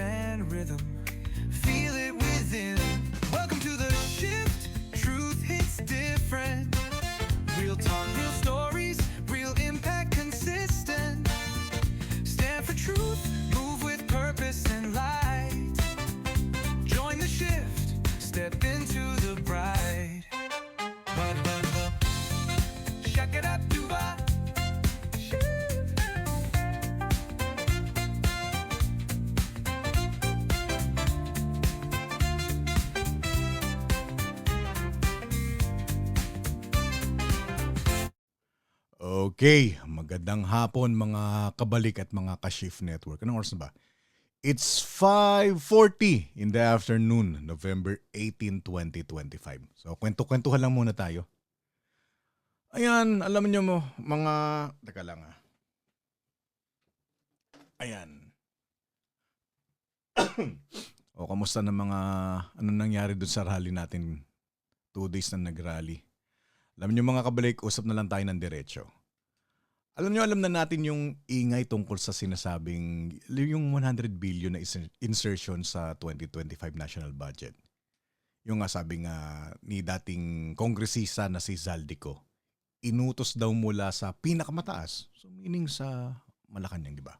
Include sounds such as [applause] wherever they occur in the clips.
and rhythm. Feel Okay, magandang hapon mga kabalik at mga ka-shift network. Anong oras na ba? It's 5.40 in the afternoon, November 18, 2025. So, kwento-kwentuhan lang muna tayo. Ayan, alam niyo mo, mga... Teka lang ah. Ayan. [coughs] o, kamusta na mga... Ano nangyari doon sa rally natin? Two days na nag-rally. Alam niyo mga kabalik, usap na lang tayo ng diretso. Alam niyo, alam na natin yung ingay tungkol sa sinasabing yung 100 billion na insertion sa 2025 national budget. Yung nga sabi nga ni dating kongresista na si Zaldico, inutos daw mula sa pinakamataas. So meaning sa Malacanang, di ba?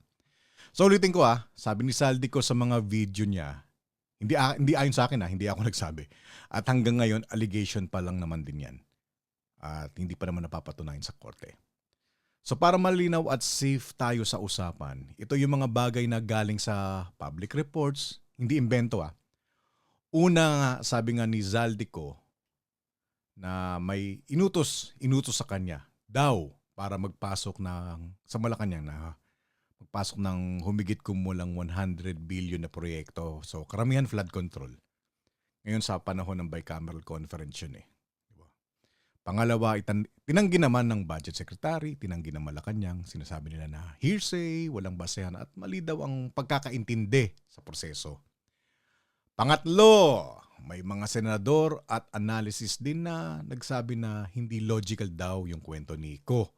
So ulitin ko ah, sabi ni Zaldico sa mga video niya, hindi, hindi ayon sa akin ah, hindi ako [laughs] nagsabi. At hanggang ngayon, allegation pa lang naman din yan at hindi pa naman napapatunayan sa korte. So para malinaw at safe tayo sa usapan, ito yung mga bagay na galing sa public reports, hindi imbento ah. Una nga, sabi nga ni Zaldico na may inutos, inutos sa kanya daw para magpasok ng sa Malacanang na magpasok ng humigit kumulang 100 billion na proyekto. So karamihan flood control. Ngayon sa panahon ng bicameral conference yun eh. Pangalawa, itan- tinanggi naman ng budget secretary, tinanggi ng Malacanang, sinasabi nila na hearsay, walang basehan at mali daw ang pagkakaintindi sa proseso. Pangatlo, may mga senador at analysis din na nagsabi na hindi logical daw yung kwento ni Ko.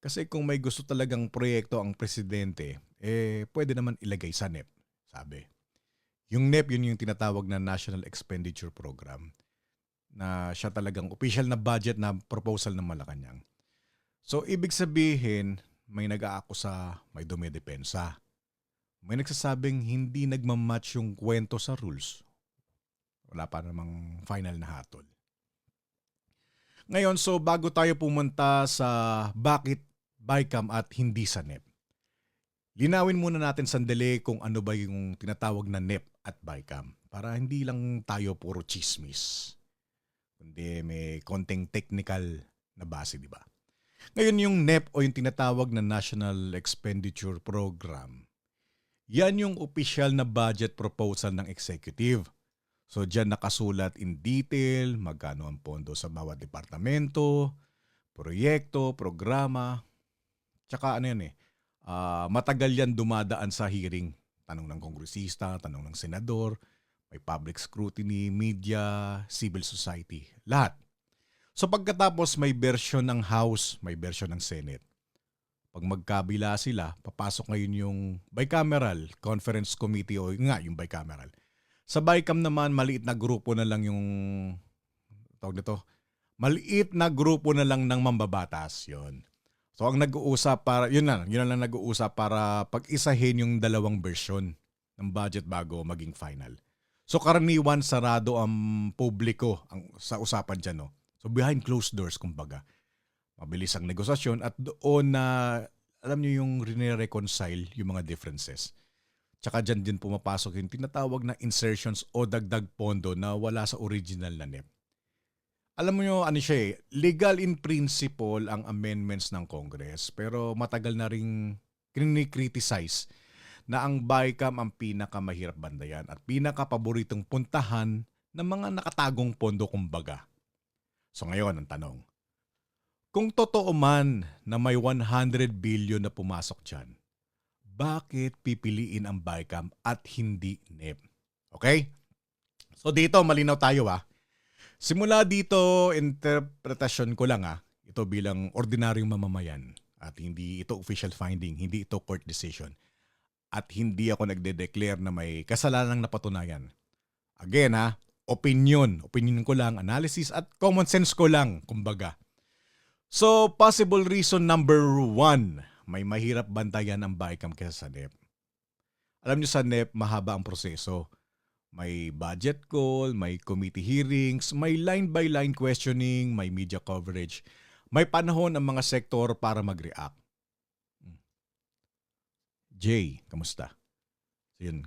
Kasi kung may gusto talagang proyekto ang presidente, eh pwede naman ilagay sa NEP, sabi. Yung NEP, yun yung tinatawag na National Expenditure Program na siya talagang official na budget na proposal ng Malacanang. So, ibig sabihin, may nag-aakusa, may dumidepensa. May nagsasabing hindi nagmamatch yung kwento sa rules. Wala pa namang final na hatol. Ngayon, so bago tayo pumunta sa bakit BICAM at hindi sa NEP, linawin muna natin sandali kung ano ba yung tinatawag na NEP at BICAM para hindi lang tayo puro chismis kundi may konting technical na base, di ba? Ngayon yung NEP o yung tinatawag na National Expenditure Program, yan yung official na budget proposal ng executive. So dyan nakasulat in detail magkano ang pondo sa bawat departamento, proyekto, programa, tsaka ano yan eh, ah, matagal yan dumadaan sa hearing. Tanong ng kongresista, tanong ng senador, may public scrutiny, media, civil society, lahat. So pagkatapos may version ng House, may version ng Senate. Pag magkabila sila, papasok ngayon yung bicameral conference committee o nga yung bicameral. Sa BICAM naman, maliit na grupo na lang yung tawag nito, maliit na grupo na lang ng mambabatas yon. So ang nag-uusap para, yun na, yun na lang nag-uusap para pag-isahin yung dalawang version ng budget bago maging final. So karaniwan sarado ang publiko ang, sa usapan dyan. No? So behind closed doors kumbaga. Mabilis ang negosasyon at doon na alam niyo yung rene-reconcile yung mga differences. Tsaka dyan din pumapasok yung tinatawag na insertions o dagdag pondo na wala sa original na NEP. Alam mo nyo, ano siya eh, legal in principle ang amendments ng Congress pero matagal na rin kinikriticize na ang BICAM ang pinakamahirap bandayan at pinakapaboritong puntahan ng mga nakatagong pondo kumbaga. So ngayon ang tanong, kung totoo man na may 100 billion na pumasok dyan, bakit pipiliin ang BICAM at hindi NEP? Okay? So dito, malinaw tayo ah. Simula dito, interpretasyon ko lang ah, ito bilang ordinaryong mamamayan at hindi ito official finding, hindi ito court decision At hindi ako nagde-declare na may kasalanang napatunayan. Again ha, opinion. Opinion ko lang, analysis at common sense ko lang, kumbaga. So, possible reason number one, may mahirap bantayan ang BICAM kaysa sa NEP. Alam niyo sa NEP, mahaba ang proseso. May budget call, may committee hearings, may line-by-line questioning, may media coverage. May panahon ang mga sektor para mag-react. Jay, kamusta? Yun.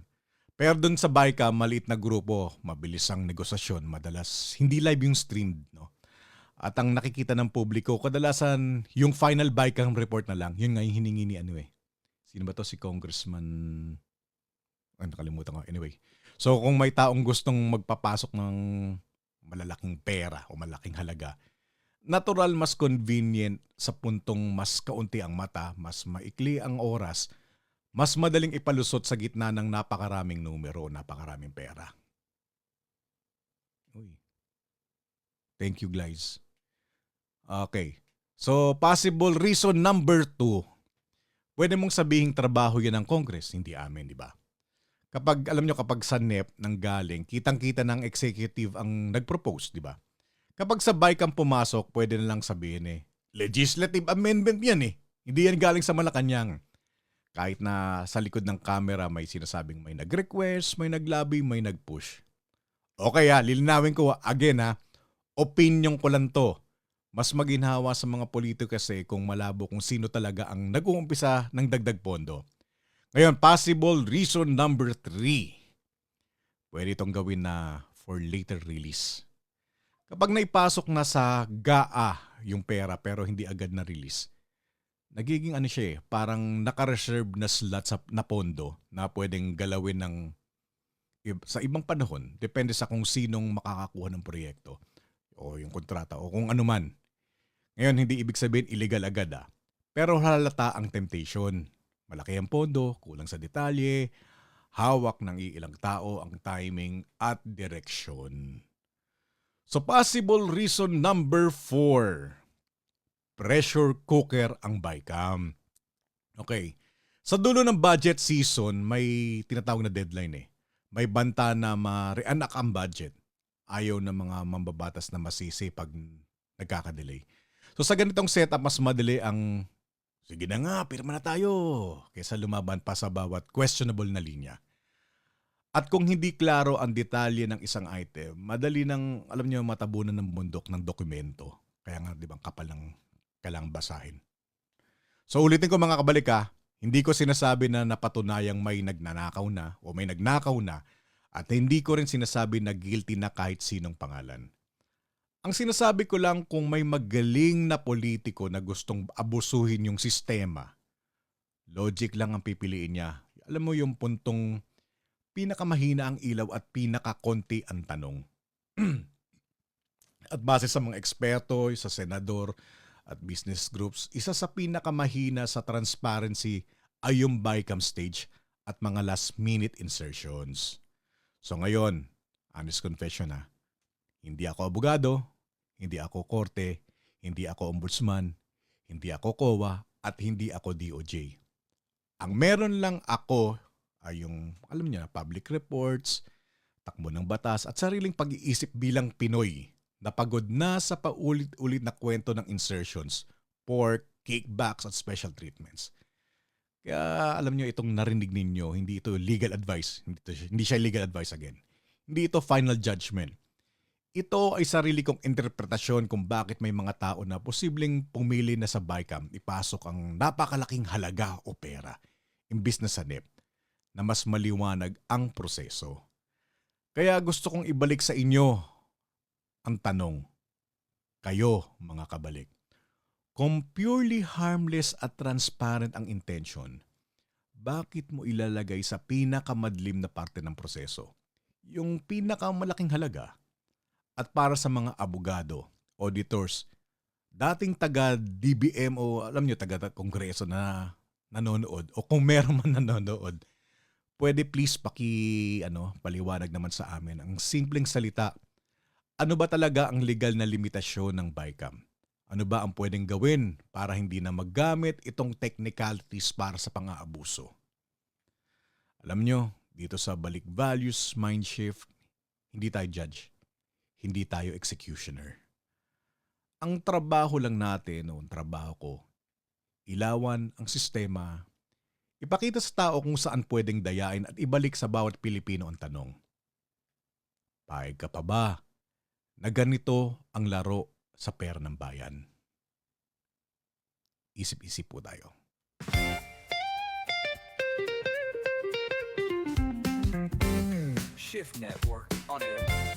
Pero dun sa BICAM, maliit na grupo, mabilis ang negosasyon, madalas hindi live yung stream, no? At ang nakikita ng publiko, kadalasan yung final BICAM report na lang, yun nga yung hiningi ni ano eh. Sino ba to? Si Congressman... Ay, nakalimutan ko. Anyway. So kung may taong gustong magpapasok ng malalaking pera o malaking halaga, natural mas convenient sa puntong mas kaunti ang mata, mas maikli ang oras, mas madaling ipalusot sa gitna ng napakaraming numero, napakaraming pera. Uy. Thank you, guys. Okay. So, possible reason number two. Pwede mong sabihing trabaho yan ng Congress, hindi amin, di ba? Kapag, alam nyo, kapag sa NEP nang galing, kitang-kita ng executive ang nag-propose, di ba? Kapag sa BICAM pumasok, pwede na lang sabihin eh, legislative amendment yan eh. Hindi yan galing sa Malacanang. Kahit na sa likod ng camera may sinasabing may nag-request, may naglabi, may nag-push. Okay ha, lilinawin ko again ha, opinion ko lang to. Mas maginhawa sa mga politiko kasi kung malabo kung sino talaga ang nag-uumpisa ng dagdag pondo. Ngayon, possible reason number three. Pwede itong gawin na for later release. Kapag naipasok na sa GAA yung pera pero hindi agad na release, nagiging ano siya eh, parang naka-reserve na slot sa, na pondo na pwedeng galawin ng sa ibang panahon, depende sa kung sinong makakakuha ng proyekto o yung kontrata o kung ano man. Ngayon, hindi ibig sabihin illegal agad ah. Pero halata ang temptation. Malaki ang pondo, kulang sa detalye, hawak ng iilang tao ang timing at direksyon. So possible reason number four, pressure cooker ang BICAM. Okay, sa dulo ng budget season, may tinatawag na deadline eh. May banta na ma-reanak ang budget. Ayaw ng mga mambabatas na masisi pag nagkakadelay. So sa ganitong setup, mas madali ang sige na nga, pirma na tayo kaysa lumaban pa sa bawat questionable na linya. At kung hindi klaro ang detalye ng isang item, madali nang, alam niyo, matabunan ng bundok ng dokumento. Kaya nga, di ba, kapal ng kailangang basahin. So ulitin ko mga kabalik ha, hindi ko sinasabi na napatunayang may nagnanakaw na o may nagnakaw na at hindi ko rin sinasabi na guilty na kahit sinong pangalan. Ang sinasabi ko lang kung may magaling na politiko na gustong abusuhin yung sistema, logic lang ang pipiliin niya. Alam mo yung puntong pinakamahina ang ilaw at pinakakonti ang tanong. [clears throat] at base sa mga eksperto, sa senador at business groups, isa sa pinakamahina sa transparency ay yung BICAM stage at mga last minute insertions. So ngayon, honest confession ha, hindi ako abogado, hindi ako korte, hindi ako ombudsman, hindi ako COA, at hindi ako DOJ. Ang meron lang ako ay yung, alam niyo na, public reports, takbo ng batas, at sariling pag-iisip bilang Pinoy na pagod na sa paulit-ulit na kwento ng insertions, pork, kickbacks, at special treatments. Kaya alam niyo itong narinig ninyo, hindi ito legal advice. Hindi, ito, hindi siya legal advice again. Hindi ito final judgment. Ito ay sarili kong interpretasyon kung bakit may mga tao na posibleng pumili na sa BICAM ipasok ang napakalaking halaga o pera imbis na sa NEP na mas maliwanag ang proseso. Kaya gusto kong ibalik sa inyo ang tanong. Kayo, mga kabalik. Kung purely harmless at transparent ang intention, bakit mo ilalagay sa pinakamadlim na parte ng proseso? Yung pinakamalaking halaga? At para sa mga abogado, auditors, dating taga DBM o alam nyo, taga kongreso na nanonood o kung meron man [laughs] nanonood, pwede please paki ano, paliwanag naman sa amin ang simpleng salita. Ano ba talaga ang legal na limitasyon ng BICAM? Ano ba ang pwedeng gawin para hindi na maggamit itong technicalities para sa pang-aabuso? Alam nyo, dito sa Balik Values Mind Shift, hindi tayo judge. Hindi tayo executioner. Ang trabaho lang natin, ang trabaho ko, ilawan ang sistema, ipakita sa tao kung saan pwedeng dayain at ibalik sa bawat Pilipino ang tanong. Paig ka pa ba na ganito ang laro sa pera ng bayan? Isip-isip po tayo. Shift Network on air.